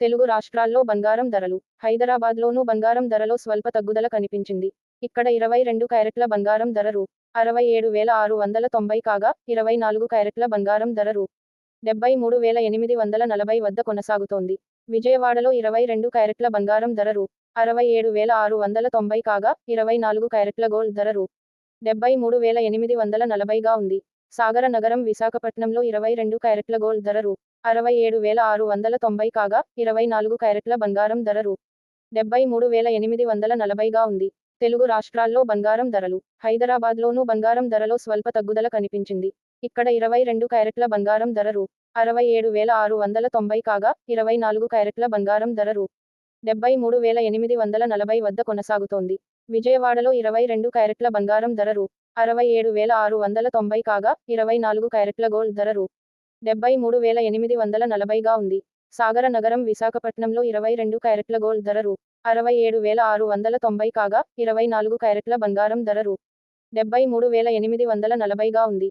తెలుగు రాష్ట్రాల్లో బంగారం ధరలు హైదరాబాద్లోనూ బంగారం ధరలో స్వల్ప తగ్గుదల కనిపించింది. ఇక్కడ ఇరవై రెండు క్యారెట్ల బంగారం ధర రూ. అరవై ఏడు వేల ఆరు వందల తొంభై కాగా ఇరవై నాలుగు క్యారెట్ల బంగారం ధర రూ. డెబ్బై మూడు వేల ఎనిమిది వందల నలభై వద్ద కొనసాగుతోంది. విజయవాడలో ఇరవై రెండు క్యారెట్ల బంగారం ధర రూ. అరవై ఏడు వేల ఆరు వందల తొంభై కాగా ఇరవై నాలుగు క్యారెట్ల గోల్డ్ ధర రూ. డెబ్బై మూడు వేల ఎనిమిది వందల నలభైగా ఉంది. సాగర నగరం విశాఖపట్నంలో ఇరవై రెండు క్యారెట్ల గోల్డ్ ధర రూ. అరవై ఏడు వేల ఆరు వందల తొంభై కాగా ఇరవై నాలుగు క్యారెట్ల బంగారం ధర రూ. డెబ్బై మూడు వేల ఎనిమిది వందల నలభైగా ఉంది. తెలుగు రాష్ట్రాల్లో బంగారం ధరలు హైదరాబాద్లోనూ బంగారం ధరలో స్వల్ప తగ్గుదల కనిపించింది. ఇక్కడ ఇరవై రెండు క్యారెట్ల బంగారం ధర రూ. అరవై ఏడు వేల ఆరు వందల తొంభై కాగా ఇరవై నాలుగు క్యారెట్ల బంగారం ధర రూ. డెబ్బై మూడు వేల ఎనిమిది వందల నలభై వద్ద కొనసాగుతోంది. విజయవాడలో ఇరవై రెండు క్యారెట్ల బంగారం ధర రూ. అరవై ఏడు వేల ఆరు వందల తొంభై కాగా ఇరవై నాలుగు క్యారెట్ల గోల్డ్ ధర రూ. డెబ్బై మూడు వేల ఎనిమిది వందల నలభైగా ఉంది. సాగర నగరం విశాఖపట్నంలో ఇరవై రెండు క్యారెట్ల గోల్డ్ ధర రూ. అరవై ఏడు వేల ఆరు వందల తొంభై కాగా ఇరవై నాలుగు క్యారెట్ల బంగారం ధర రూ. డెబ్బై మూడు వేల ఎనిమిది వందల నలభైగా ఉంది.